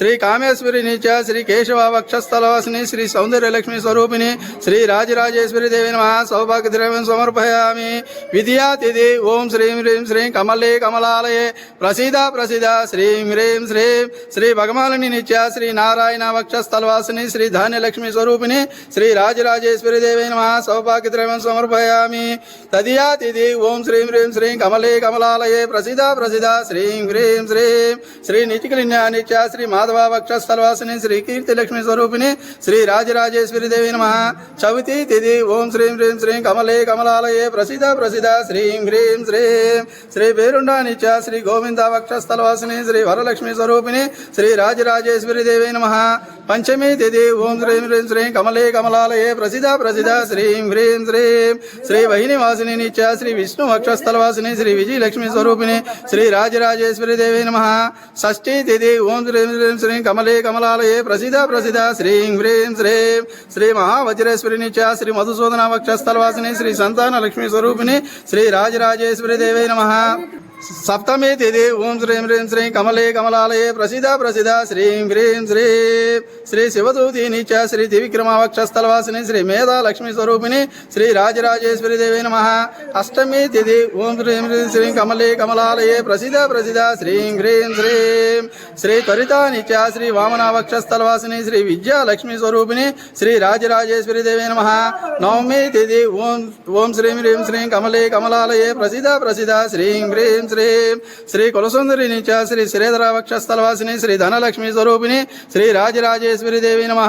శ్రీ కామేశ్వరి నీచ శ్రీ కేశవ వక్షస్థలవాసిని శ్రీ సౌందర్యలక్ష్మి స్వరూపిణి శ్రీ రాజరాజేశ్వరి దేవి నమ సౌభాగ్య ద్రవ్యం సమర్పయామి. విద్యాతిథి ఓం శ్రీం హ్రీం శ్రీం కమలే కమలాలయే ప్రసీద ప్రసీద శ్రీం హ్రీం శ్రీం శ్రీ భగమాలిని నిత్య శ్రీ నారాయణ వక్షస్థలవాసిని శ్రీ ధాన్యలక్ష్మి స్వరూపిణి శ్రీ రాజరాజేశ్వరి దేవి నమ సౌభాగ్య ద్రవ్యం సమర్పయామి. తదియాతిథి ఓం శ్రీం హ్రీం శ్రీం కమలే కమలాలయే ప్రసీద ప్రసీద శ్రీం హ్రీం శ్రీం శ్రీ నితికలిన్యా నిత్య శ్రీ మాధవ వక్షస్థలవాసిని శ్రీ కీర్తి లక్ష్మి స్వరూపిణి శ్రీ రాజరాజేశ్వరి దేవి నమ. చవితి తిథి ఓం శ్రీం హ్రీం శ్రీం కమలే కమలాలయే ప్రసిద్ధ ప్రసిద్ధ శ్రీం హ్రీం శ్రీం. శ్రీ పేరుండా నిత్య శ్రీ గోవింద వక్షస్థలవాసిని శ్రీ వరలక్ష్మి స్వరూపిణి శ్రీ రాజరాజేశ్వరి దేవి నమ. పంచమి తిథి ఓం శ్రీం హ్రీం శ్రీం కమలే కమలాలయే ప్రసిద్ధ ప్రసిద్ధ. శ్రీం హ్రీం శ్రీం శ్రీ వహినివాసిని నిత్య శ్రీ విష్ణు వక్షస్థలవాసిని శ్రీ విజయలక్ష్మి స్వరూపిణి శ్రీ రాజరాజేశ్వరి దేవి నమ. షష్ఠీ తిథి ఓం శ్రీం హ్రీం శ్రీం కమలే కమలాలయే ప్రసిద్ధ ప్రసిద్ధ. శ్రీం హ్రీం శ్రీం శ్రీ మహావజ్రేశ్వరి నిత్య శ్రీ మధుసూదన వక్షస్థలవాసిని శ్రీ సంతాన లక్ష్మి స్వరూపిణి శ్రీ రాజరాజేశ్వరి దేవి నమ. సప్తమి తిథి ఓం శ్రీం హ్రీం శ్రీం కమలే కమలాలయే ప్రసిద్ధ ప్రసిద్ధ శ్రీం హ్రీం శ్రీం. శ్రీ శివదూతి నిత్య శ్రీ త్రివిక్రమ వక్షస్థలవాసిని శ్రీ మేధా లక్ష్మి స్వరూపిణి శ్రీ రాజరాజేశ్వరి దేవి నమ. అష్టమి తిథి ఓం శ్రీం హ్రీం శ్రీం కమలే కమలాలయే ప్రసిద్ధ ప్రసిద్ధ శ్రీం హ్రీం శ్రీం. శ్రీ త్వరిత నిత్య శ్రీ వామన వక్షస్థలవాసిని శ్రీ విద్యా లక్ష్మి స్వరూపిణి శ్రీ రాజరాజేశ్వరి దేవి నమ. నవమి తిథి ఓం ఓం శ్రీం హ్రీం శ్రీం కమలే కమలాలయే ప్రసిద్ధ ప్రసిద్ధ శ్రీం హ్రీం శ్రీ శ్రీ కులసుందరి నిత్య శ్రీ శ్రీధర వక్షస్థలవాసిని శ్రీ ధనలక్ష్మి స్వరూపిణి శ్రీ రాజరాజేశ్వరి దేవి నమ.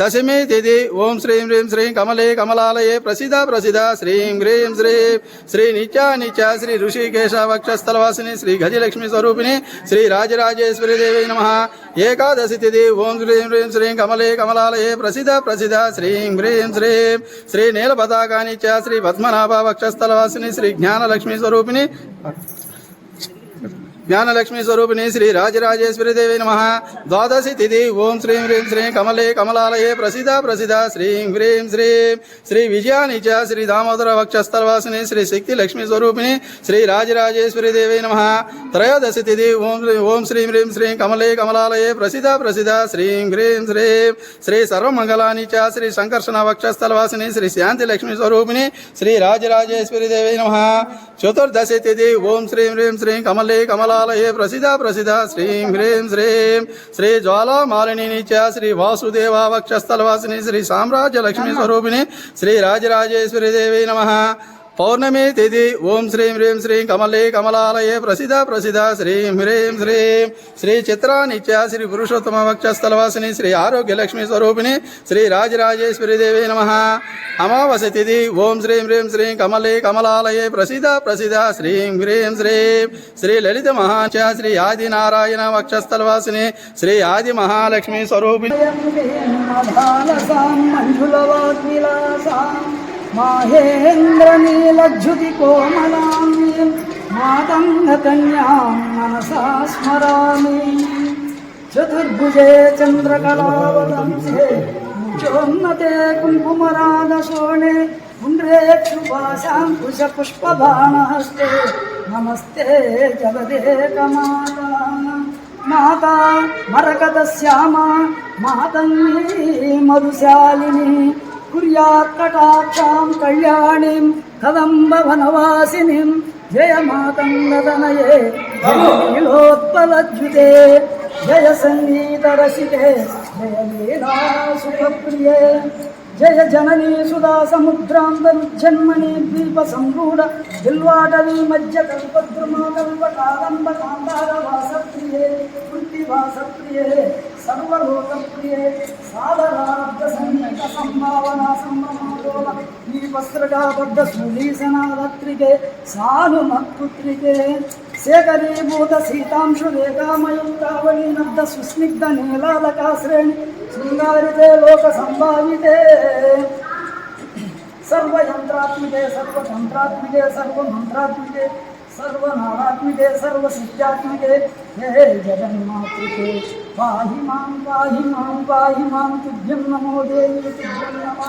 దశమి తిథి ఓం శ్రీం హ్రీం శ్రీం కమలే కమలాలయే ప్రసిద్ధ ప్రసిద్ధ శ్రీం హ్రీం శ్రీ. శ్రీ నిత్యా నిత్య శ్రీ ఋషికేశ వక్షస్థలవాసిని శ్రీ గజలక్ష్మి స్వరూపిణి శ్రీ రాజరాజేశ్వరి దేవి నమ. ఏకాదశి తిథి ఓం శ్రీం హ్రీం శ్రీం కమలే కమలాలయే ప్రసిద్ధ ప్రసిద్ధ శ్రీం హ్రీం శ్రీం. శ్రీ నీలపతాకా నిత్య శ్రీ పద్మనాభ వక్షస్థలవాసిని శ్రీ జ్ఞానలక్ష్మి స్వరూపిణి. జ్ఞానలక్ష్మి స్వరూపిణి శ్రీ రాజరాజేశ్వరి దేవి నమ. ద్వాదశి తిథి. ఓం శ్రీం హ్రీం శ్రీం కమలే కమలాలయే ప్రసిద్ధ ప్రసిద్ధ. శ్రీం హ్రీం శ్రీం. శ్రీ విజయాని చ శ్రీ దామోదర వక్షస్థలవాసిని శ్రీ శక్తి లక్ష్మీ స్వరూపిణి శ్రీ రాజరాజేశ్వరి దేవి నమ. త్రయోదశి తిథి. ఓం ఓం శ్రీం హ్రీం శ్రీం కమలే కమలాలయే ప్రసిద్ధ ప్రసిద్ధ. శ్రీం హ్రీం శ్రీం. శ్రీ సర్వమంగళాని చ శ్రీ సంకర్షణ వక్షస్థలవాసిని శ్రీ శాంతి లక్ష్మీ స్వరూపిణి శ్రీ రాజరాజేశ్వరి దేవి నమ. చతుర్దశి తిథి. ఓం శ్రీం హ్రీం శ్రీం కమలే కమలా కమలాలయే ప్రసిద్ధ ప్రసిద్ధ. శ్రీం హ్రీం శ్రీం. శ్రీ జ్వాలామాలిని నిత్య శ్రీ వాసుదేవ వక్షస్థలవాసిని శ్రీ సామ్రాజ్య లక్ష్మీ స్వరూపిణి శ్రీ రాజరాజేశ్వరి దేవి నమ. పౌర్ణమి తిథి. ఓం శ్రీం హ్రీం శ్రీం కమలే కమలాలయే ప్రసిద్ధ ప్రసిద్ధ. శ్రీం హ్రీం శ్రీం. శ్రీ చిత్రా నిత్య శ్రీ పురుషోత్తమ వక్షస్థలవాసిని శ్రీ ఆరోగ్య లక్ష్మీ స్వరూపిణి శ్రీ రాజరాజేశ్వరిదేవి నమ. అమావాస్య తిథి. ఓం శ్రీం హ్రీం శ్రీం కమలే కమలాలయే ప్రసిద్ధ ప్రసిద్ధ. శ్రీం హ్రీం శ్రీం. శ్రీ లలిత మహాచ శ్రీ ఆది నారాయణ వక్షస్థలవాసిని శ్రీ ఆది మహాలక్ష్మి స్వరూపిణి. మధాలసాం మంజులవాగ్విలాసాం మాహేంద్రనీలజ్జుతి కోమలాం మాతంగకన్యాం మనసా స్మరామి. చతుర్భుజే చంద్రకళావతంసే ముచోన్నతే కుంకుమరాగశోణే పుండ్రేక్షుభాసాం కుశపుష్పబాణహస్తే నమస్తే జగదేకమాతా. మాతా మాతంగీ మధుశాలిని కుర్యాత్ కటాక్షాం కళ్యాణిం కదంబ వనవాసినిం జయ మాతంగదనయే నీలోత్పలజ్జుతే జయ జననీ సుధా సముద్రాంతరుజన్మణి ద్వీప సంరూఢ దిల్వాటవీ మధ్య కల్పద్రుమా కల్ప కాదంబ కాంతార వాసప్రియే కుంటి వాసప్రియే సర్వలోకప్రియే సాధరాబ్ద సంగీత సంభావన సంభ్రమాలోల ఈ వస్త్రగాబద్ధ సులీసనాదత్రికే సానుమత్పుత్రికే శేఖరీభూత సీతాంశు రేఖామయుక్తావళీ నబ్ద సుస్నిగ్ధ నీలాలకాశ్రేణి శృంగారితే లోక సంభావితే. సర్వయంత్రాత్మికే సర్వతంత్రాత్మికే సర్వమంత్రాత్మికే సర్వనారాత్మికే సర్వసిద్ధ్యాత్మికే హే జగన్మాతృకే పాహి మాం పాహి మాం పాహి మాం తుభ్యం నమో దేవి తుభ్యం నమ.